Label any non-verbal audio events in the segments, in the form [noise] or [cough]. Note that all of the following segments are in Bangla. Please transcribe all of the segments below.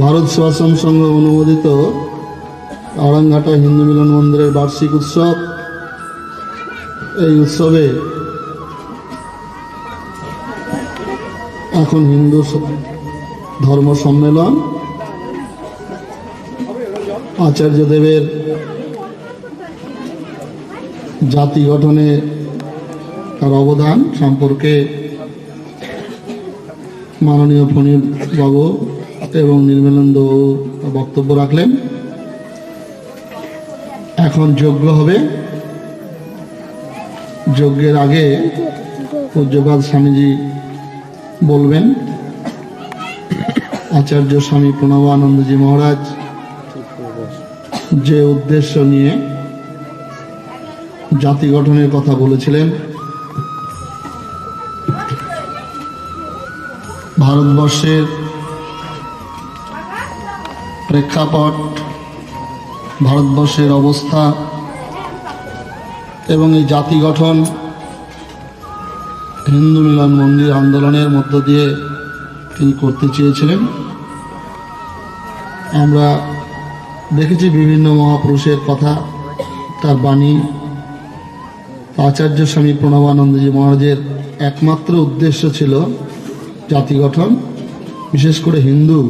ভারত সেবাশ্রম সংঘ অনুমোদিত আড়াঙ্গাটা হিন্দু মিলন মন্দিরের বার্ষিক উৎসব। এই উৎসবে এখন হিন্দু ধর্ম সম্মেলন। আচার্যদেবের জাতি গঠনে তার অবদান সম্পর্কে মাননীয় ফণীর বাবু এবং নির্মলেন্দ্র বক্তব্য রাখলেন। এখন যজ্ঞ হবে। যজ্ঞের আগে পূজ্যপাল স্বামীজি বলবেন। আচার্য স্বামী প্রণব আনন্দজি মহারাজ, যে উদ্দেশ্য নিয়ে জাতি গঠনের কথা বলেছিলেন ভারতবর্ষের প্রেক্ষাপট, ভারতবর্ষের অবস্থা এবং এই জাতি গঠন, হিন্দু মিলন মন্দির আন্দোলনের মধ্য দিয়ে তিনি করতে চেয়েছিলেন। আমরা দেখেছি বিভিন্ন মহাপুরুষের কথা, তার বাণী। আচার্য স্বামী প্রণবানন্দজি মহারাজের একমাত্র উদ্দেশ্য ছিল জাতি গঠন, বিশেষ করে হিন্দু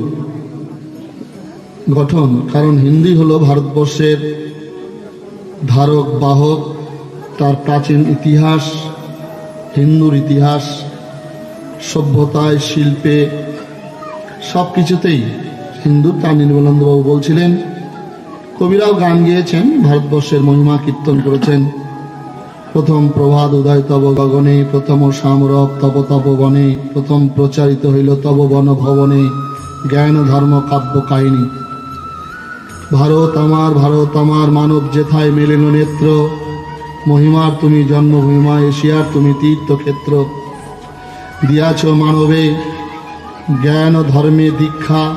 গঠন, কারণ হিন্দি হলো ভারতবর্ষের ধারক, বাহক, তার প্রাচীন ইতিহাস, হিন্দুর ইতিহাস, সভ্যতায়, শিল্পে সব কিছুতেই হিন্দু তা নির্মলানন্দবাবু বলছিলেন। কবিরাও গান গেয়েছেন, ভারতবর্ষের মহিমা কীর্তন করেছেন। প্রথম প্রভাত উদয় তব গগনে, প্রথম সামরক তব তব বনে, প্রথম প্রচারিত হইল তব বন ভবনে। জ্ঞান, ধর্ম, কাব্য, কাহিনী। ভারত আমার ভারত আমার, মানব যেথায় মেলেন নেত্র। মহিমার তুমি জন্মভূমিমা এশিয়ার তুমি তীর্থক্ষেত্র। দিয়াছ মানবে জ্ঞান, ধর্মে দীক্ষা।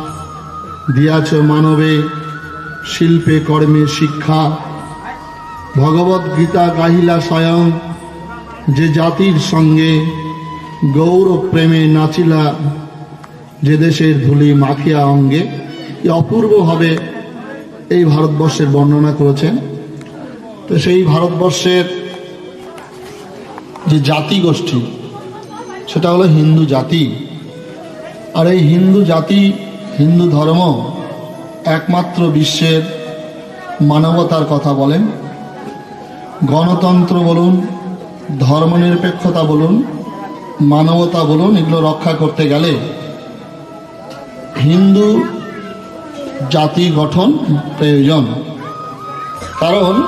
দিয়াছ মানবে শিল্পে কর্মে শিক্ষা। ভগবত গীতা গাহিলা স্বয়ং যে জাতির সঙ্গে গৌরব প্রেমে নাচিলা যে দেশের ধুলি মাখিয়া অঙ্গে অপূর্বভাবে এই ভারতবর্ষের বর্ণনা করেছেন। তো সেই ভারতবর্ষের যে জাতি গোষ্ঠী সেটা হলো হিন্দু জাতি। আর এই হিন্দু জাতি, হিন্দু ধর্ম একমাত্র বিশ্বের মানবতার কথা বলেন। গণতন্ত্র বলুন, ধর্মনিরপেক্ষতা বলুন, মানবতা বলুন, এগুলো রক্ষা করতে গেলে হিন্দু জাতি গঠন প্রয়োজন। কারণ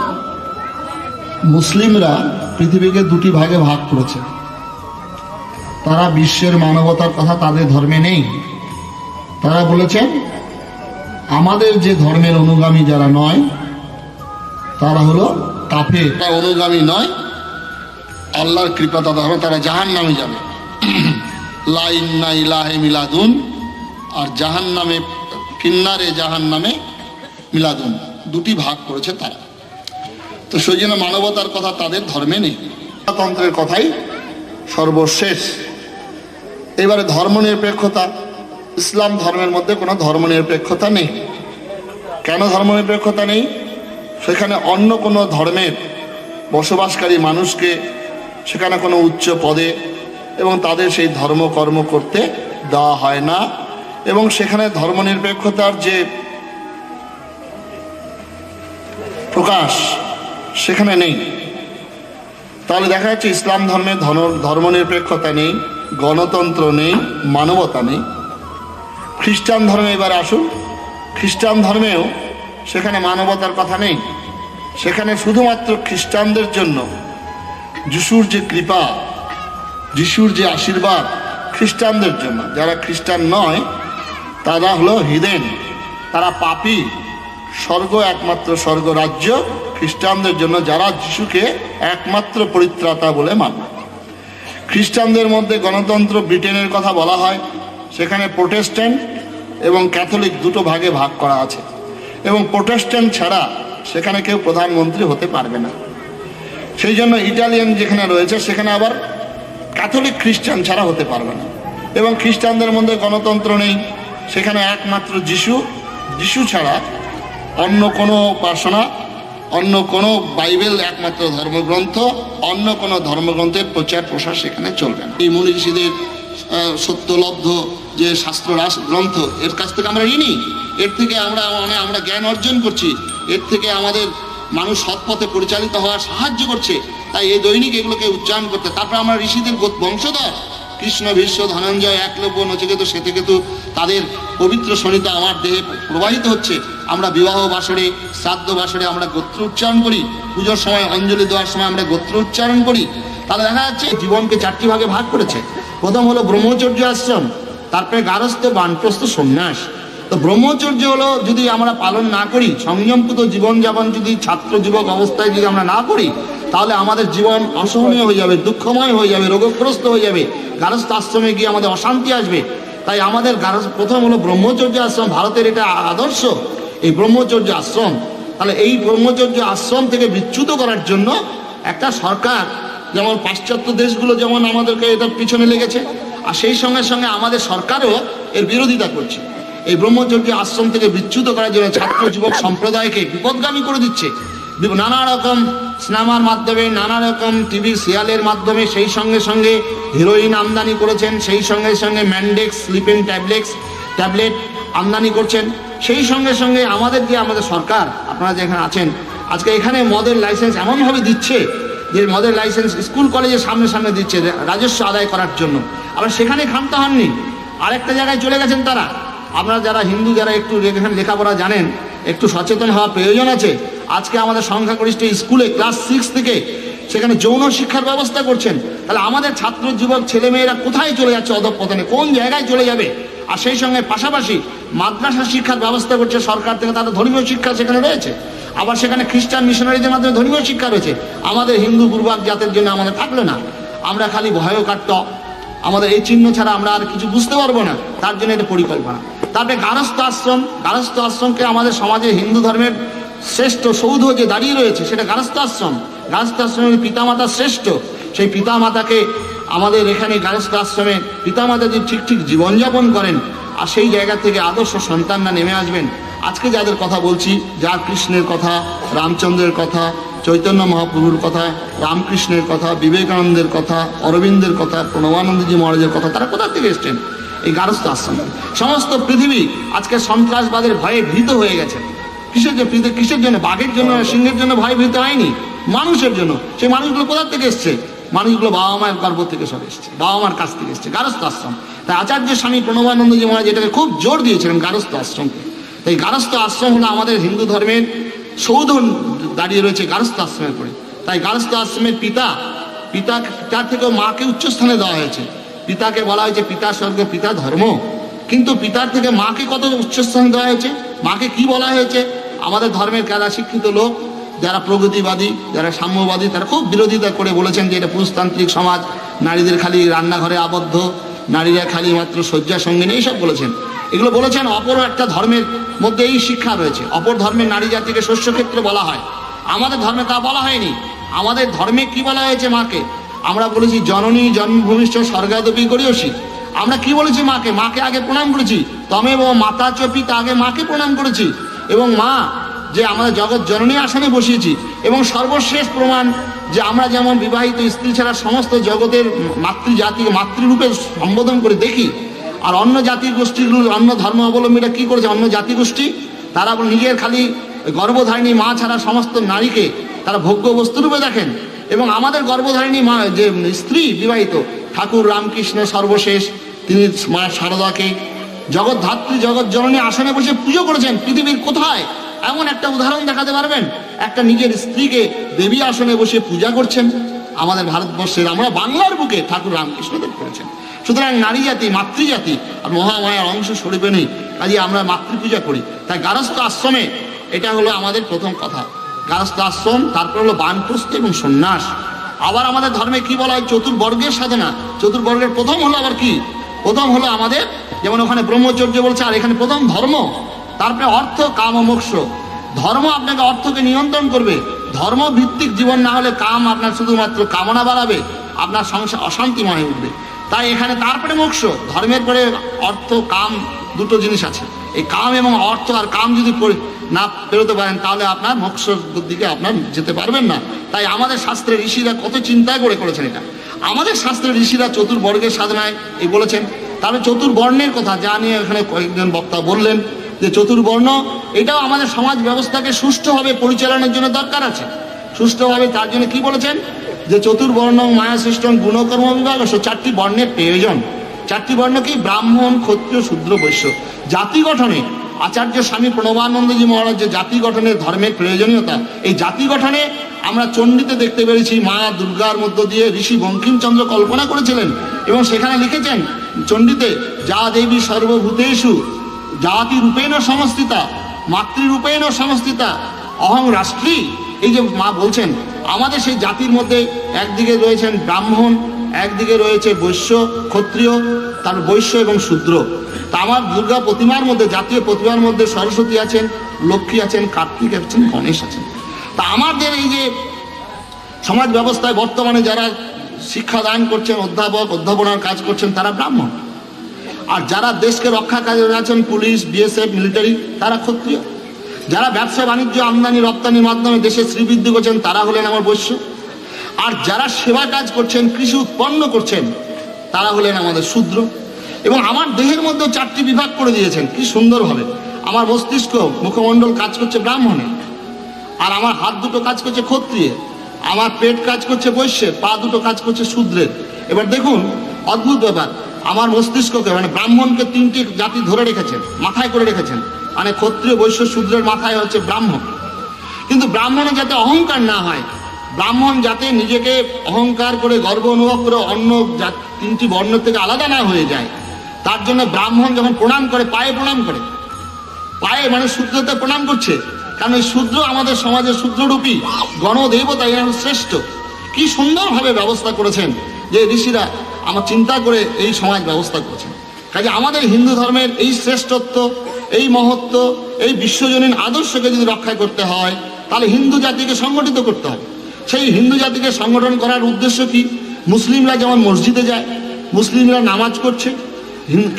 মুসলিমরা পৃথিবীকে দুটি ভাগে ভাগ করেছে। তারা বিশ্বের মানবতার কথা তাদের ধর্মে নেই। তারা বলেছেন, আমাদের যে ধর্মের অনুগামী যারা নয়, তারা হলো কাফে অনুগামী নয়, আল্লাহর কৃপা তাদের হবে তারা জাহান নামে যাবে [clears throat] মিলাদুন, আর জাহান নামে ফিন্নারে জাহান নামে মিলাদুন। দুটি ভাগ করেছে তারা। তো সেই জন্য মানবতার কথা তাদের ধর্মে নেই। তন্ত্রের কথাই সর্বশেষ। এবারে ধর্মনিরপেক্ষতা, ইসলাম ধর্মের মধ্যে কোনো ধর্মনিরপেক্ষতা নেই। কেন ধর্মনিরপেক্ষতা নেই? সেখানে অন্য কোনো ধর্মের বসবাসকারী মানুষকে সেখানে কোনো উচ্চ পদে এবং তাদের সেই ধর্মকর্ম করতে দেওয়া হয় না। এবং সেখানে ধর্মনিরপেক্ষতার যে প্রকাশ সেখানে নেই। তাহলে দেখা যাচ্ছে ইসলাম ধর্মে ধর্ম- ধর্মনিরপেক্ষতা নেই, গণতন্ত্র নেই, মানবতা নেই। খ্রিস্টান ধর্মে এবার আসুন। খ্রিস্টান ধর্মেও সেখানে মানবতার কথা নেই। সেখানে শুধুমাত্র খ্রিস্টানদের জন্য। যিশুর যে কৃপা, যিশুর যে আশীর্বাদ খ্রিস্টানদের জন্য। যারা খ্রিস্টান নয়, তারা হলো হিদেন। তারা পাপি। স্বর্গ একমাত্র স্বর্গ রাজ্য খ্রিস্টানদের জন্য, যারা যিশুকে একমাত্র পরিত্রাতা বলে মানে। খ্রিস্টানদের মধ্যে গণতন্ত্র ব্রিটেনের কথা বলা হয়। সেখানে প্রোটেস্ট্যান্ট এবং ক্যাথলিক দুটো ভাগে ভাগ করা আছে। এবং প্রোটেস্ট্যান্ট ছাড়া সেখানে কেউ প্রধানমন্ত্রী হতে পারবে না। সেই জন্য ইটালিয়ান যেখানে রয়েছে সেখানে আবার ক্যাথলিক খ্রিস্টান ছাড়া হতে পারবে না। এবং খ্রিস্টানদের মধ্যে গণতন্ত্র নেই সেখানে একমাত্র যিশু। যিশু ছাড়া অন্য কোনো উপাসনা অন্য কোনো বাইবেল একমাত্র ধর্মগ্রন্থ অন্য কোনো ধর্মগ্রন্থের প্রচার প্রসার সেখানে চলবে না। এই মুনি ঋষিদের আহ, সত্যলব্ধ যে শাস্ত্র রাস- গ্রন্থ, এর কাছ থেকে আমরা ঋণী। এর থেকে আমরা মানে আমরা জ্ঞান অর্জন করছি। এর থেকে আমাদের মানুষ সৎপথে পরিচালিত হওয়ার সাহায্য করছে। তাই এই দৈনিক এগুলোকে উচ্চারণ করতে। তারপর আমরা ঋষিদের বংশধর। কৃষ্ণ, ভীষ্ম, ধনঞ্জয়, একলব্য, নচিকেতু শ্বেতকেতু তাদের পবিত্র শনিতা আমার দেহে প্রবাহিত হচ্ছে। আমরা বিবাহ বাসরে, শ্রাদ্ধ বাসরে আমরা গোত্র উচ্চারণ করি। পুজোর সময়, অঞ্জলি দেওয়ার সময় আমরা গোত্র উচ্চারণ করি। তাহলে দেখা যাচ্ছে, জীবনকে চারটি ভাগে ভাগ করেছে। প্রথম হলো ব্রহ্মচর্য আশ্রম। তারপরে গারস্থ বানপ্রস্থ সন্ন্যাস। তো ব্রহ্মচর্য হলো যদি আমরা পালন না করি সংযমপুত জীবনযাপন যদি ছাত্র যুবক অবস্থায় যদি আমরা না করি, তাহলে আমাদের জীবন অসহনীয় হয়ে যাবে, দুঃখময় হয়ে যাবে, রোগগ্রস্ত হয়ে যাবে। গারস্থ আশ্রমে গিয়ে আমাদের অশান্তি আসবে। তাই আমাদের প্রথম হলো ব্রহ্মচর্য আশ্রম, ভারতের এটা আদর্শ, এই ব্রহ্মচর্য আশ্রম। তাহলে এই ব্রহ্মচর্য আশ্রম থেকে বিচ্যুত করার জন্য একটা সরকার, যেমন পাশ্চাত্য দেশগুলো যেমন আমাদেরকে এটার পিছনে লেগেছে আর সেই সঙ্গে সঙ্গে আমাদের সরকারও এর বিরোধিতা করছে। এই ব্রহ্মচর্য আশ্রম থেকে বিচ্যুত করার জন্য ছাত্র যুবক সম্প্রদায়কে বিপদগামী করে দিচ্ছে। নানা রকম সিনেমার মাধ্যমে, নানা রকম টিভি সিরিয়ালের মাধ্যমে সেই সঙ্গে সঙ্গে হিরোইন আমদানি করেছেন, সেই সঙ্গে সঙ্গে ম্যান্ডেক্স, স্লিপিং ট্যাবলেটস ট্যাবলেট আমদানি করছেন। সেই সঙ্গে সঙ্গে আমাদের যে আমাদের সরকার, আপনারা যেখানে আছেন, আজকে এখানে মদের লাইসেন্স এমনভাবে দিচ্ছে যে মদের লাইসেন্স স্কুল কলেজের সামনে সামনে দিচ্ছে, রাজস্ব আদায় করার জন্য। আবার সেখানে ক্ষান্ত হননি। আরেকটা জায়গায় চলে গেছেন তারা। আপনারা যারা হিন্দু, যারা একটু এখানে লেখাপড়া জানেন, একটু সচেতন হওয়া প্রয়োজন আছে। আজকে আমাদের সংখ্যাগরিষ্ঠ স্কুলে ক্লাস সিক্স থেকে সেখানে যৌন শিক্ষার ব্যবস্থা করছেন। তাহলে আমাদের ছাত্র যুবক, ছেলেমেয়েরা কোথায় চলে যাচ্ছে অধপতনে কোন জায়গায় চলে যাবে? আর সেই সঙ্গে পাশাপাশি মাদ্রাসা শিক্ষার ব্যবস্থা করছে সরকার থেকে, তাদের ধর্মীয় শিক্ষা সেখানে রয়েছে। আবার সেখানে খ্রিস্টান মিশনারিদের মাধ্যমে ধর্মীয় শিক্ষা রয়েছে। আমাদের হিন্দু পূর্বাক জাতের জন্য আমাদের থাকল না। আমরা খালি ভয়ও কাটত। আমাদের এই চিহ্ন ছাড়া আমরা আর কিছু বুঝতে পারব না। তার জন্য এটা পরিকল্পনা। তারপরে গারস্থ আশ্রম, গারস্থ আশ্রমকে আমাদের সমাজে হিন্দু ধর্মের শ্রেষ্ঠ সৌধ যে দাঁড়িয়ে রয়েছে, সেটা গারস্থ আশ্রম। গারস্থ আশ্রমের পিতামাতা শ্রেষ্ঠ। সেই পিতামাতাকে আমাদের এখানে গারস্থ আশ্রমে পিতামাতা যদি ঠিক ঠিক জীবনযাপন করেন। আর সেই জায়গা থেকে আদর্শ সন্তানরা নেমে আসবেন। আজকে যাদের কথা বলছি, যার কৃষ্ণের কথা, রামচন্দ্রের কথা, চৈতন্য মহাপ্রভুর কথা, রামকৃষ্ণের কথা, বিবেকানন্দের কথা, অরবিন্দের কথা, প্রণবানন্দজি মহারাজের কথা, তারা কোথা থেকে এসছেন? এই গারস্থ আশ্রম। সমস্ত পৃথিবী আজকে সন্ত্রাসবাদের ভয়ে ভীত হয়ে গেছে। কিসের জন্য কিসের জন্য? বাঘের জন্য, সিংহের জন্য ভয় ভীত হয়নি। মানুষের জন্য। সেই মানুষগুলো কোথা থেকে এসছে? মানুষগুলো বাবা মায়ের গর্ভ থেকে সব এসছে। বাবা মার কাছ থেকে এসছে। গারস্থ আশ্রম। তাই আচার্য স্বামী প্রণবানন্দজি মহারাজ এটাকে খুব জোর দিয়েছিলেন গারস্থ আশ্রমকে। তাই গারস্থ আশ্রম হলো আমাদের হিন্দু ধর্মের সৌধ দাঁড়িয়ে রয়েছে গারস্থ আশ্রমের পরে। তাই গারস্থ আশ্রমের পিতা পিতা, পিতার থেকেও মাকে উচ্চস্থানে দেওয়া হয়েছে। পিতাকে বলা হয়েছে পিতা স্বর্গ, পিতা ধর্ম। কিন্তু পিতার থেকে মাকে কত উচ্চস্থান দেওয়া হয়েছে? মাকে কি বলা হয়েছে? আমাদের ধর্মের যারা শিক্ষিত লোক, যারা প্রগতিবাদী, যারা সাম্যবাদী, তারা খুব বিরোধিতা করে বলেছেন যে এটা পুরুষতান্ত্রিক সমাজ। নারীদের খালি রান্নাঘরে আবদ্ধ, নারীরা খালি মাত্র শয্যা সঙ্গিনী এইসব বলেছেন। এগুলো বলেছেন অপর একটা ধর্মের মধ্যে এই শিক্ষা রয়েছে। অপর ধর্মের নারী জাতিকে শস্যক্ষেত্র বলা হয়। আমাদের ধর্মে তা বলা হয়নি। আমাদের ধর্মে কি বলা হয়েছে মাকে? আমরা বলেছি, জননী জন্মভূমিষ্ঠ স্বর্গাদপি করিয়সী। আমরা কি বলেছি মাকে? মাকে আগে প্রণাম করেছি। তমে ও মাতা চ পিতা আগে মাকে প্রণাম করেছি। এবং মা, যে আমরা জগৎ জননী আসনে বসিয়েছি। এবং সর্বশেষ প্রমাণ, যে আমরা যেমন বিবাহিত স্ত্রী ছাড়া সমস্ত জগতের মাতৃজাতিকে মাতৃরূপে সম্বোধন করে দেখি আর অন্য জাতি গোষ্ঠীগুলো অন্য ধর্ম অবলম্বীরা কি করেছে? অন্য জাতি গোষ্ঠী তারা নিজের খালি গর্ভধারিণী মা ছাড়া সমস্ত নারীকে তারা ভোগ্য বস্তুরূপে দেখেন। এবং আমাদের গর্ভধারিণী মা, যে স্ত্রী বিবাহিত, ঠাকুর রামকৃষ্ণ সর্বশেষ, তিনি মা শারদাকে জগৎ ধাত্রী, জগৎ জননী আসনে বসে পুজো করেছেন। পৃথিবীর কোথায়? এমন একটা উদাহরণ দেখাতে পারবেন। একটা নিজের স্ত্রীকে দেবী আসনে বসে পূজা করছেন। আমাদের ভারতবর্ষের, আমরা বাংলার বুকে ঠাকুর রামকৃষ্ণদেব করেছেন। সুতরাং নারী জাতি মাতৃজাতি আর মহামায়ার অংশ সরিবে নেই। কাজে আমরা মাতৃপূজা করি। তাই গারস্থ আশ্রমে এটা হলো আমাদের প্রথম কথা। গারস্থ আশ্রম, তারপর হলো বানপ্রস্থ এবং সন্ন্যাস। আবার আমাদের ধর্মে কি বলা হয়? চতুর্বর্গের সাধনা। চতুর্বর্গের প্রথম হলো আবার কি? প্রথম হলো আমাদের, যেমন ওখানে ব্রহ্মচর্য বলছে, আর এখানে প্রথম ধর্ম। তারপরে অর্থ, কাম ও মোক্ষ। ধর্ম আপনাকে অর্থকে নিয়ন্ত্রণ করবে। ধর্মভিত্তিক জীবন না হলে কাম আপনার শুধুমাত্র কামনা বাড়াবে। আপনার সংসার অশান্তিময় উঠবে। তাই এখানে তারপরে মোক্ষ, ধর্মের পরে অর্থ, কাম, দুটো জিনিস আছে। এই কাম এবং অর্থ আর কাম যদি না পেরোতে পারেন, তাহলে আপনার মোক্ষর দিকে আপনার যেতে পারবেন না। তাই আমাদের শাস্ত্রে ঋষিরা কত চিন্তা করে করেছেন এটা। আমাদের শাস্ত্রে ঋষিরা চতুর্বর্গের সাধনায় এই বলেছেন। তাহলে চতুর্বর্ণের কথা যা নিয়ে এখানে কয়েকজন বক্তা বললেন যে চতুর্বর্ণ, এটাও আমাদের সমাজ ব্যবস্থাকে সুষ্ঠুভাবে পরিচালনার জন্য দরকার আছে। সুষ্ঠুভাবে তার জন্য কি বলেছেন? যে চতুর্বর্ণ মায়া সৃষ্টন গুণকর্ম বিভাগ ও চারটি বর্ণের প্রয়োজন। চারটি বর্ণ কি? ব্রাহ্মণ, ক্ষত্রিয়, শূদ্র, বৈশ্য। জাতি গঠনে আচার্য স্বামী প্রণবানন্দজি মহারাজ যে জাতি গঠনের ধর্মের প্রয়োজনীয়তা। এই জাতি গঠনে আমরা চণ্ডীতে দেখতে পেরেছি, মা দুর্গার মধ্য দিয়ে ঋষি বঙ্কিমচন্দ্র কল্পনা করেছিলেন এবং সেখানে লিখেছেন, চণ্ডীতে যা দেবী সর্বভূতেষু, জাতি রূপেণ সমস্থিতা মাতৃরূপেণ সমস্থিতা, অহং রাষ্ট্রী। এই যে মা বলছেন আমাদের সেই জাতির মধ্যে একদিকে রয়েছেন ব্রাহ্মণ, একদিকে রয়েছে বৈশ্য, ক্ষত্রিয়, তার বৈশ্য এবং শূদ্র। তা আমার দুর্গা প্রতিমার মধ্যে, জাতীয় প্রতিমার মধ্যে সরস্বতী আছেন, লক্ষ্মী আছেন, কার্তিক আছেন, গণেশ আছেন। তা আমাদের এই যে সমাজ ব্যবস্থায় বর্তমানে যারা শিক্ষাদান করছেন, অধ্যাপক, অধ্যাপনার কাজ করছেন, তারা ব্রাহ্মণ। আর যারা দেশকে রক্ষা কাজে আছেন, পুলিশ, বিএসএফ, মিলিটারি, তারা ক্ষত্রিয়। যারা ব্যবসা বাণিজ্য আমদানি রপ্তানির মাধ্যমে দেশে শ্রীবৃদ্ধি করছেন, তারা হলেন আমার বৈশ্য। আর যারা সেবা কাজ করছেন, কৃষি উৎপন্ন করছেন, তারা হলেন আমাদের শূদ্র। এবং আমার দেহের মধ্যে চারটি বিভাগ করে দিয়েছেন। কি সুন্দরভাবে আমার মস্তিষ্ক মুখমণ্ডল কাজ করছে ব্রাহ্মণে। আর আমার হাত দুটো কাজ করছে ক্ষত্রিয়ে। আমার পেট কাজ করছে বৈশ্যের পা দুটো কাজ করছে শূদ্রের এবার দেখুন, অদ্ভুত ব্যাপার। আমার মস্তিষ্ককে মানে ব্রাহ্মণকে তিনটি জাতি ধরে রেখেছেন, মাথায় করে রেখেছেন। মানে ক্ষত্রিয় বৈশ্য শূদ্রের মাথায় হচ্ছে ব্রাহ্মণ। কিন্তু ব্রাহ্মণের যাতে অহংকার না হয়, ব্রাহ্মণ যাতে নিজেকে অহংকার করে, গর্ব অনুভব করে অন্য তিনটি বর্ণ থেকে আলাদা না হয়ে যায়, তার জন্য ব্রাহ্মণ যখন প্রণাম করে, পায়ে প্রণাম করে, পায়ে মানে শূদ্রতে প্রণাম করছে, কারণ এই শূদ্র আমাদের সমাজের শূদ্ররূপী, গণদেবতা, এরা শ্রেষ্ঠ। কি সুন্দরভাবে ব্যবস্থা করেছেন যে ঋষিরা আমার চিন্তা করে এই সমাজ ব্যবস্থা করেছেন। কাজে আমাদের হিন্দু ধর্মের এই শ্রেষ্ঠত্ব এই মহত্ব, এই বিশ্বজনীন আদর্শকে যদি রক্ষা করতে হয়, তাহলে হিন্দু জাতিকে সংগঠিত করতে হবে। সেই হিন্দু জাতিকে সংগঠন করার উদ্দেশ্য কি? মুসলিমরা যেমন মসজিদে যায়, মুসলিমরা নামাজ করছে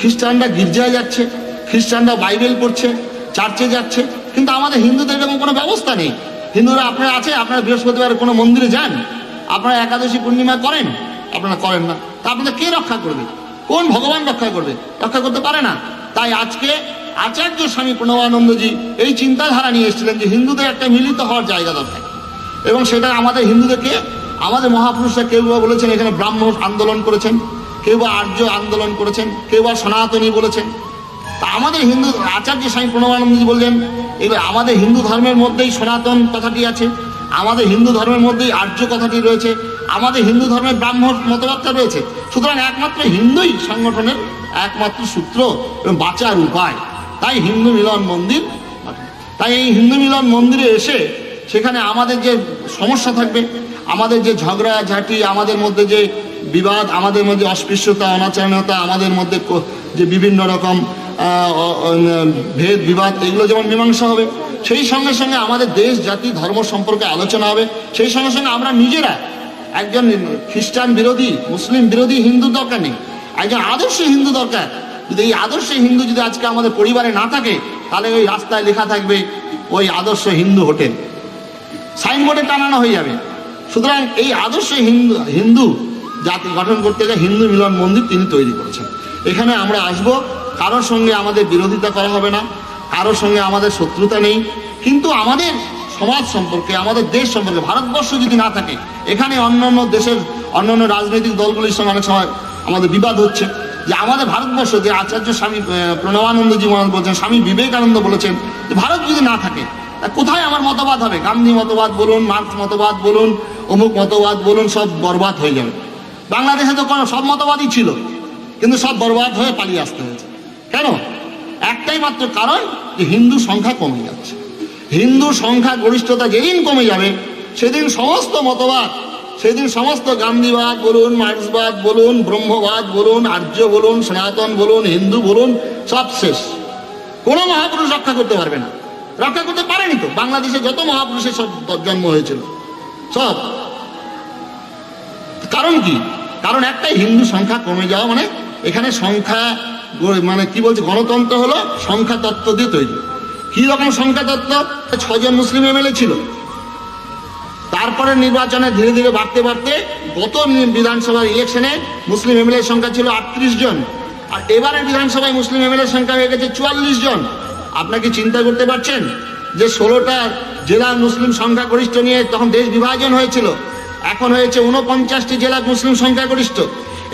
খ্রিস্টানরা গির্জায় যাচ্ছে, খ্রিস্টানরা বাইবেল পড়ছে, চার্চে যাচ্ছে, কিন্তু আমাদের হিন্দুদের এরকম কোনো ব্যবস্থা নেই। হিন্দুরা, আপনারা আছে? আপনারা বৃহস্পতিবার কোনো মন্দিরে যান? আপনারা একাদশী পূর্ণিমা করেন? আপনারা করেন না। তা আপনাদের কে রক্ষা করবে? কোন ভগবান রক্ষা করবে? রক্ষা করতে পারে না। তাই আজকে আচার্য স্বামী প্রণবানন্দজি এই চিন্তাধারা নিয়ে এসেছিলেন যে হিন্দুদের একটা মিলিত হওয়ার জায়গা দরকার। এবং সেটা আমাদের হিন্দুদেরকে, আমাদের মহাপুরুষরা কেউ বা বলেছেন এখানে ব্রাহ্ম আন্দোলন করেছেন, কেউ বা আর্য আন্দোলন করেছেন, কেউ বা সনাতনী বলেছেন। তা আমাদের হিন্দু, আচার্য স্বামী প্রণবানন্দজি বললেন, এবার আমাদের হিন্দু ধর্মের মধ্যেই সনাতন কথাটি আছে, আমাদের হিন্দু ধর্মের মধ্যেই আর্য কথাটি রয়েছে, আমাদের হিন্দু ধর্মের ব্রাহ্ম মতবাদটা রয়েছে। সুতরাং একমাত্র হিন্দুই সংগঠনের একমাত্র সূত্র এবং বাঁচার উপায়। তাই হিন্দু মিলন মন্দির। তাই এই হিন্দু মিলন মন্দিরে এসে সেখানে আমাদের যে সমস্যা থাকবে, আমাদের যে ঝগড়া ঝাঁটি আমাদের মধ্যে যে বিবাদ, আমাদের মধ্যে অস্পৃশ্যতা, অনাচরণতা, আমাদের মধ্যে যে বিভিন্ন রকম ভেদ, বিবাদ, এগুলো যেমন মীমাংসা হবে, সেই সঙ্গে সঙ্গে আমাদের দেশ, জাতি, ধর্ম সম্পর্কে আলোচনা হবে। সেই সঙ্গে সঙ্গে আমরা নিজেরা একজন খ্রিস্টান বিরোধী, মুসলিম বিরোধী হিন্দু দরকার নেই। একজন আদর্শ হিন্দু দরকার। যদি এই আদর্শ হিন্দু যদি আজকে আমাদের পরিবারে না থাকে, তাহলে ওই রাস্তায় লেখা থাকবে, ওই আদর্শ হিন্দু হোটেল। সাইনবোর্ডে টানানো হয়ে যাবে। সুতরাং এই আদর্শ হিন্দু হিন্দু জাতি গঠন করতে গেলে হিন্দু মিলন মন্দির তিনি তৈরি করেছেন। এখানে আমরা আসব, কারোর সঙ্গে আমাদের বিরোধিতা করা হবে না, কারোর সঙ্গে আমাদের শত্রুতা নেই। কিন্তু আমাদের সমাজ সম্পর্কে, আমাদের দেশ সম্পর্কে, ভারতবর্ষ যদি না থাকে, এখানে অন্যান্য দেশের, অন্যান্য রাজনৈতিক দলগুলির সঙ্গে অনেক সময় আমাদের বিবাদ হচ্ছে। যে আমাদের ভারতবর্ষ যে আচার্য স্বামী আহ, প্রণবানন্দজি মহারাজ বলছেন স্বামী বিবেকানন্দ বলেছেন যে ভারত যদি না থাকে তা কোথায় আমার মতবাদ হবে? গান্ধী মতবাদ বলুন মার্ক্স মতবাদ বলুন অমুক মতবাদ বলুন সব বরবাদ হয়ে যাবে। বাংলাদেশে তো কোনো সব মতবাদই ছিল কিন্তু সব বরবাদ হয়ে পালিয়ে আসতে হয়েছে। কেন? একটাই মাত্র কারণ যে হিন্দু সংখ্যা কমে যাচ্ছে। হিন্দু সংখ্যা গরিষ্ঠতা যেদিন কমে যাবে সেদিন সমস্ত মতবাদ সেদিন সমস্ত গান্ধীবাদ বলুন মার্ক্সবাদ বলুন ব্রহ্মবাদ বলুন, আর্য বলুন, সনাতন বলুন, হিন্দু বলুন, সব শেষ। কোনো মহাপুরুষ রক্ষা করতে পারবে না। রক্ষা করতে পারেনি তো। বাংলাদেশে যত মহাপুরুষের সব জন্ম হয়েছিল, সব। কারণ কি? কারণ একটাই হিন্দু সংখ্যা কমে যাওয়া মানে এখানে সংখ্যা মানে কি বলছে? গণতন্ত্র হলো সংখ্যা তত্ত্ব দিয়ে তৈরি। কি রকম সংখ্যা তত্ত্ব ছজন মুসলিম এমএলএ ছিল। তারপরে নির্বাচনে ধীরে ধীরে বাড়তে বাড়তে গত বিধানসভার ইলেকশনে মুসলিম এমএলএ সংখ্যা ছিল আটত্রিশ জন। আর এবারের বিধানসভায় মুসলিম এমএলএ সংখ্যা হয়ে গেছে চুয়াল্লিশ জন। আপনাকে চিন্তা করতে পারছেন যে ষোলোটা জেলার মুসলিম সংখ্যাগরিষ্ঠ নিয়ে তখন দেশ বিভাজন হয়েছিল? এখন হয়েছে উনপঞ্চাশটি জেলা মুসলিম সংখ্যাগরিষ্ঠ।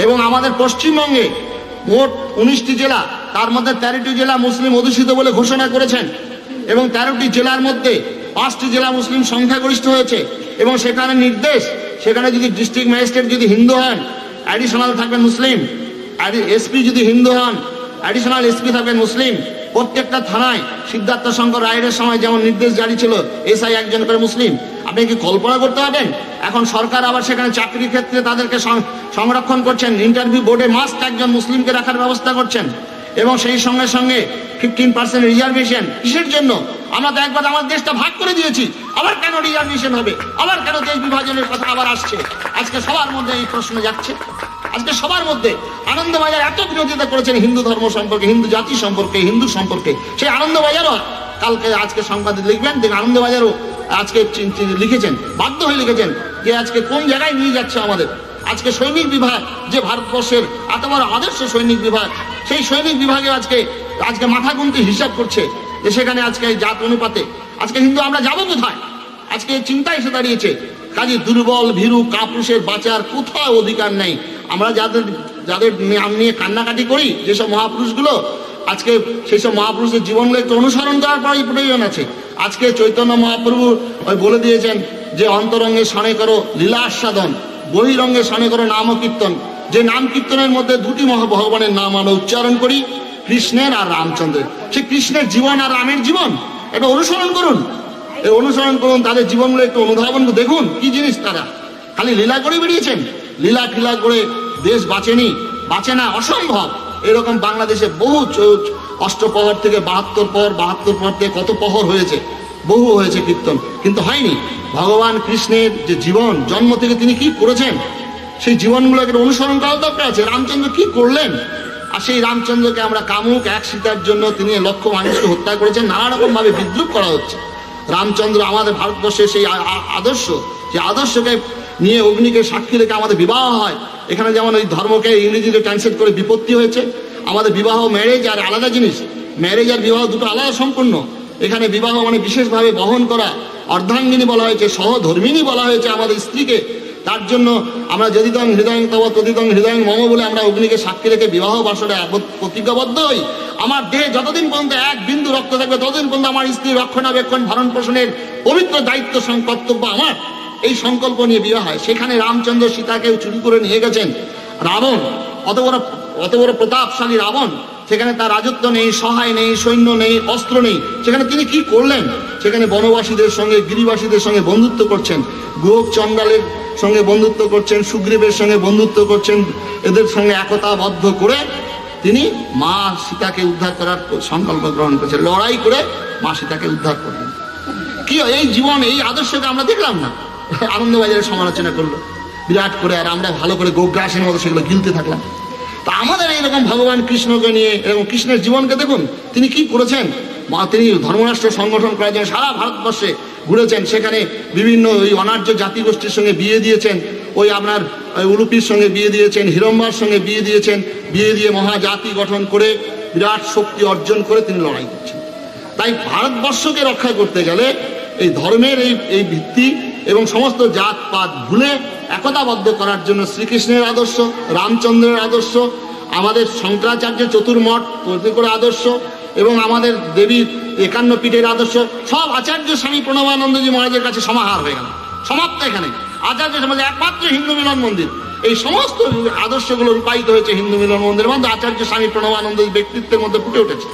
এবং আমাদের পশ্চিমবঙ্গে মোট উনিশটি জেলা, তার মধ্যে তেরোটি জেলা মুসলিম অধ্যুষিত বলে ঘোষণা করেছেন। এবং তেরোটি জেলার মধ্যে পাঁচটি জেলা মুসলিম সংখ্যাগরিষ্ঠ হয়েছে, এবং সেখানে নির্দেশ, সেখানে যদি ডিস্ট্রিক্ট ম্যাজিস্ট্রেট যদি হিন্দু হন অ্যাডিশনাল থাকবেন মুসলিম এসপি যদি হিন্দু হন অ্যাডিশনাল এসপি থাকবেন মুসলিম। প্রত্যেকটা থানায় সিদ্ধার্থ শঙ্কর রায়ের সময় যেমন নির্দেশ জারি ছিল এসআই একজন করে মুসলিম। আপনি কি কল্পনা করতে পারবেন? এখন সরকার আবার সেখানে চাকরির ক্ষেত্রে তাদেরকে সংরক্ষণ করছেন ইন্টারভিউ বোর্ডে মাস্ট একজন মুসলিমকে রাখার ব্যবস্থা করছেন, এবং সেই সঙ্গে সঙ্গে ফিফটিন পার্সেন্ট রিজার্ভেশন কিসের জন্য? আমরা তো একবার আমার দেশটা ভাগ করে দিয়েছি। আবার কেন রিজার্ভেশন হবে? আবার কেন দেশ বিভাজনের কথা আবার আসছে? আজকে সবার মধ্যে এই প্রশ্ন যাচ্ছে। আজকে সবার মধ্যে আনন্দবাজার এত বিরোধিতা করেছেন হিন্দু ধর্ম সম্পর্কে, হিন্দু জাতি সম্পর্কে, হিন্দু সম্পর্কে। সেই আনন্দবাজারও কালকে আজকে সংবাদ লিখবেন যে আনন্দবাজারও আজকে লিখেছেন, বাধ্য হয়ে লিখেছেন যে আজকে কোন জায়গায় নিয়ে যাচ্ছে আমাদের। আজকে সৈনিক বিভাগ যে ভারতবর্ষের এত বড় আদর্শ সৈনিক বিভাগ, সেই সৈনিক বিভাগে আজকে আজকে মাথা গুনতে হিসাব করছে। সেখানে আজকে জাত অনুপাতে, আজকে হিন্দু আমরা যাব কোথায়? আজকে চিন্তা এসে দাঁড়িয়েছে। কাজে দুর্বল, ভীরু, কাপুরুষের বাঁচার কোথাও অধিকার নেই। আমরা যাদের যাদের নাম নিয়ে কান্নাকাটি করি, যেসব মহাপুরুষগুলো, আজকে সেই সব মহাপুরুষের জীবনগুলো একটু অনুসরণ করার পরই প্রয়োজন আছে। আজকে চৈতন্য মহাপ্রভু ওই বলে দিয়েছেন যে, অন্তরঙ্গে শনে করো, লীলা আস্বাদন, বহিরঙ্গে শনে করো নাম কীর্তন যে নাম কীর্তনের মধ্যে দুটি মহা ভগবানের নাম আমরা উচ্চারণ করি কৃষ্ণের আর রামচন্দ্রের। সে কৃষ্ণের জীবন আর রামের জীবন। এটা অনুসরণ করুন। এই অনুসরণ করুন, তাদের জীবনগুলো একটু অনুধাবন দেখুন, কি জিনিস তারা। খালি লীলা করে বেরিয়েছেন। লীলা লীলা করে দেশ বাঁচেনি, বাঁচে না, অসম্ভব। এরকম বাংলাদেশে বহু অষ্টপ্রহর থেকে বাহাত্তর পর বাহাত্তর পর থেকে কত প্রহর হয়েছে, বহু হয়েছে কীর্তন। কিন্তু হয়নি। ভগবান কৃষ্ণের যে জীবন, জন্ম থেকে তিনি কি করেছেন? সেই জীবনগুলোকে অনুসরণ করার দরকার আছে। রামচন্দ্র কি করলেন? আর সেই রামচন্দ্রকে আমরা কামুক এক সীতার জন্য তিনি লক্ষ মানুষকে হত্যা করেছেন নানা রকম ভাবে বিদ্রুপ করা হচ্ছে। রামচন্দ্র আমাদের ভারতবর্ষের সেই আদর্শ যে আদর্শকে নিয়ে অগ্নিকে সাক্ষী রেখে আমাদের বিবাহ হয়। এখানে যেমন ওই ধর্মকে ইংরেজিতে ট্রান্সলেট করে বিপত্তি হয়েছে, আমাদের বিবাহ ম্যারেজ আর আলাদা জিনিস। ম্যারেজ আর বিবাহ দুটো আলাদা সম্পূর্ণ। এখানে বিবাহ মানে বিশেষভাবে বহন করা। অর্ধাঙ্গিনী বলা হয়েছে, সহধর্মিনী বলা হয়েছে আমাদের স্ত্রীকে। তার জন্য আমরা যদিদং হৃদয়ং তব, তদিদং হৃদয়ং মম বলে আমরা অগ্নিকে সাক্ষী রেখে বিবাহ বাসরে প্রতিজ্ঞাবদ্ধ হই। আমার দেহে যতদিন পর্যন্ত এক বিন্দু রক্ত থাকবে, ততদিন পর্যন্ত আমার স্ত্রী রক্ষণাবেক্ষণ, ভরণ পোষণের পবিত্র দায়িত্ব কর্তব্য আমার। এই সংকল্প নিয়ে বিবাহ হয়। সেখানে রামচন্দ্র সীতাকে চুরি করে নিয়ে গেছেন রাবণ, অত বড় অত বড় প্রতাপশালী রাবণ। সেখানে তার রাজত্ব নেই, সহায় নেই, সৈন্য নেই, অস্ত্র নেই। সেখানে তিনি কি করলেন? সেখানে বনবাসীদের সঙ্গে, গিরিবাসীদের সঙ্গে বন্ধুত্ব করছেন। গোপ চন্ডালের সঙ্গে বন্ধুত্ব করছেন, সুগ্রীবের সঙ্গে বন্ধুত্ব করছেন। এদের সঙ্গে একতাবদ্ধ করে তিনি মা সীতাকে উদ্ধার করার সংকল্প গ্রহণ করেছেন। লড়াই করে মা সীতাকে উদ্ধার করলেন। কি এই জীবন, এই আদর্শকে আমরা দেখলাম না। আনন্দবাজারের সমালোচনা করল। বিরাট করে, আর আমরা ভালো করে গোগ্রাসের মতো সেগুলো গিলতে থাকলাম। তা আমাদের এইরকম ভগবান কৃষ্ণকে নিয়ে এরকম কৃষ্ণের জীবনকে দেখুন, তিনি কি করেছেন? মা, তিনি ধর্মরাষ্ট্র সংগঠন করার জন্য সারা ভারতবর্ষে ঘুরেছেন। সেখানে বিভিন্ন ওই অনার্য জাতিগোষ্ঠীর সঙ্গে বিয়ে দিয়েছেন। ওই আপনার ওই উলুপির সঙ্গে বিয়ে দিয়েছেন, হিরম্বার সঙ্গে বিয়ে দিয়েছেন। বিয়ে দিয়ে মহাজাতি গঠন করে বিরাট শক্তি অর্জন করে তিনি লড়াই করছেন। তাই ভারতবর্ষকে রক্ষা করতে গেলে এই ধর্মের এই এই ভিত্তি এবং সমস্ত জাত পাত ভুলে একতাবদ্ধ করার জন্য শ্রীকৃষ্ণের আদর্শ, রামচন্দ্রের আদর্শ, আমাদের শঙ্করাচার্য চতুর্মঠ তৈরি করে আদর্শ, এবং আমাদের দেবীর একান্ন পীঠের আদর্শ, সব আচার্য স্বামী প্রণবানন্দজি মহারাজের কাছে সমাহার হয়ে গেল। সমাপ্ত এখানে। আচার্য সমাজে একমাত্র হিন্দু মিলন মন্দির। এই সমস্ত আদর্শগুলো রূপায়িত হয়েছে হিন্দু মিলন মন্দিরের মধ্যে, আচার্য স্বামী প্রণবানন্দ ব্যক্তিত্বের মধ্যে ফুটে উঠেছে।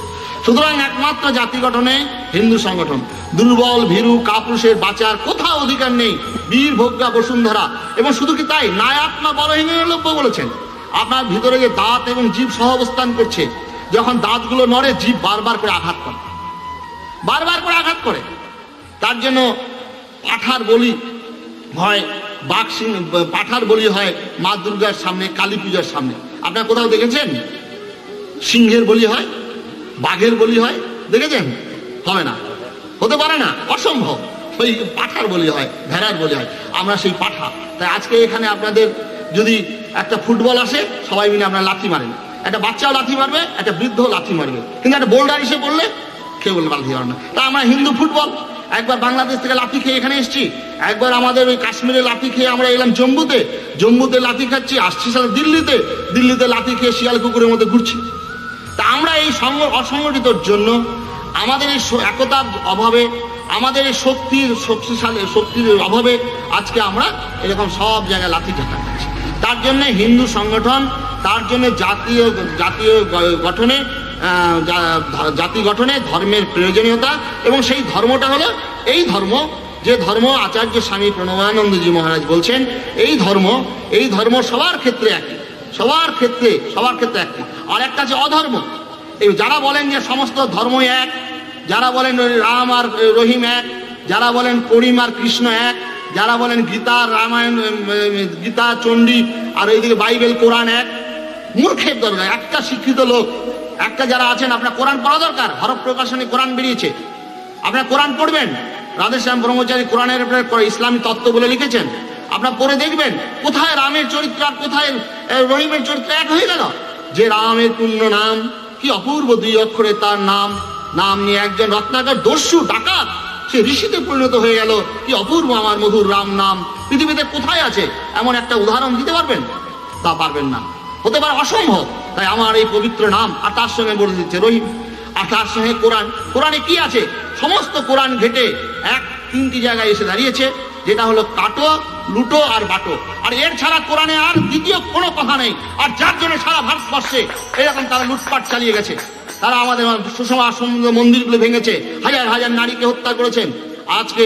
সুতরাং একমাত্র জাতি গঠনে হিন্দু সংগঠন। দুর্বল, ভীরু, কাপুরুষের বাঁচার কোথাও অধিকার নেই। বীর ভোগ্যা বসুন্ধরা। এবং শুধু কি তাই? নায়াত্মা বলহীনের লভ্য বলেছেন, আপনার ভিতরে যে দাঁত এবং জীব সহ অবস্থান করছে, যখন দাঁতগুলো নড়ে, জীব বারবার করে আঘাত করে। বারবার করে আঘাত করে। তার জন্য পাঠার বলি হয় বাঘ পাঠার বলি হয় মা দুর্গার সামনে, কালী পূজার সামনে। আপনারা কোথাও দেখেছেন? সিংহের বলি হয়, বাঘের বলি হয়, দেখেছেন? হবে না। হতে পারে না, অসম্ভব। ওই পাঠার বলি হয়, ভেড়ার বলি হয়। আমরা সেই পাঠা। তাই আজকে এখানে আপনাদের যদি একটা ফুটবল আসে, সবাই মিলে আপনারা লাথি মারেন একটা বাচ্চাও লাথি মারবে, একটা বৃদ্ধ লাথি মারবে। কিন্তু একটা বোল্ডার এসে পড়লে কেউ বলবে লাথি মারবে না। তা আমরা হিন্দু ফুটবল, একবার বাংলাদেশ থেকে লাথি খেয়ে এখানে এসেছি। একবার আমাদের ওই কাশ্মীরে লাথি খেয়ে আমরা এলাম জম্মুতে। জম্মুতে লাথি খাচ্ছি, আসছি সাথে দিল্লিতে। দিল্লিতে লাথি খেয়ে শিয়াল কুকুরের মধ্যে ঘুরছি। তা আমরা এই অসংগঠিতর জন্য আমাদের এই একতার অভাবে আমাদের এই শক্তির শক্তিশালী, শক্তির অভাবে আজকে আমরা এরকম সব জায়গায় লাঠি ঝাঁটা খাচ্ছি। তার জন্য হিন্দু সংগঠন, তার জন্য জাতীয় জাতীয় গঠনে জাতি গঠনে ধর্মের প্রয়োজনীয়তা এবং সেই ধর্মটা হলো, এই ধর্ম, যে ধর্ম আচার্য স্বামী প্রণবানন্দজি মহারাজ বলছেন, এই ধর্ম এই ধর্ম সবার ক্ষেত্রে একই, সবার ক্ষেত্রে সবার ক্ষেত্রে একই। আর একটা আছে অধর্ম, এই যারা বলেন যে সমস্ত ধর্মই এক যারা বলেন রাম আর রহিম এক, যারা বলেন করিম আর কৃষ্ণ এক, যারা বলেন গীতা, রামায়ণ গীতা, চণ্ডী আর এইদিকে বাইবেল, কোরআন এক, মূর্খের দরকার একটা শিক্ষিত লোক, একটা যারা আছেন, আপনার কোরআন পড়া দরকার, হরফ প্রকাশনী কোরআন বেরিয়েছে। আপনার কোরআন পড়বেন? রাধেশ্যাম ব্রহ্মচারী কোরআনের ইসলামী তত্ত্ব বলে লিখেছেন। আপনার পড়ে দেখবেন, কোথায় রামের চরিত্র আর কোথায় রহিমের চরিত্র এক হয়ে গেল? যে রামের পূর্ণ নাম, কি অপূর্ব দুই অক্ষরে তার নাম। নাম নিয়ে একজন রত্নাকর দস্যু, ডাকাত। সে ঋষিতে পরিণত হয়ে গেল। কি অপূর্ব আমার মধুর রাম নাম। পৃথিবীতে কোথায় আছে এমন একটা উদাহরণ দিতে পারবেন? তা পারবেন না। হতে পারে অসম্ভব। তাই আমার এই পবিত্র নাম আর তার সঙ্গে বলে দিচ্ছে। রহিম আর তার সঙ্গে কোরআন। কোরআনে কি আছে? সমস্ত কোরআন ঘেটে এক, তিনটি জায়গায় এসে দাঁড়িয়েছে, যেটা হলো কাটো, লুটো আর বাটো। আর এর ছাড়া কোরআনে আর দ্বিতীয় কোনো কথা নেই। আর যার জন্য সারা ভারতবর্ষে এরকম তারা লুটপাট চালিয়ে গেছে। তারা আমাদের সুষমা সমুদ্র মন্দিরগুলো ভেঙেছে। হাজার হাজার নারীকে হত্যা করেছেন। আজকে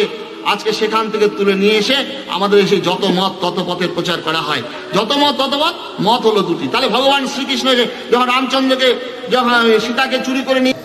আজকে সেখান থেকে তুলে নিয়ে এসে আমাদের এসে যত মত, তত পথের প্রচার করা হয়। যত মত, তত পথ, মত হলো দুটি। তাহলে ভগবান শ্রীকৃষ্ণ যখন রামচন্দ্রকে যখন সীতাকে চুরি করে নিয়ে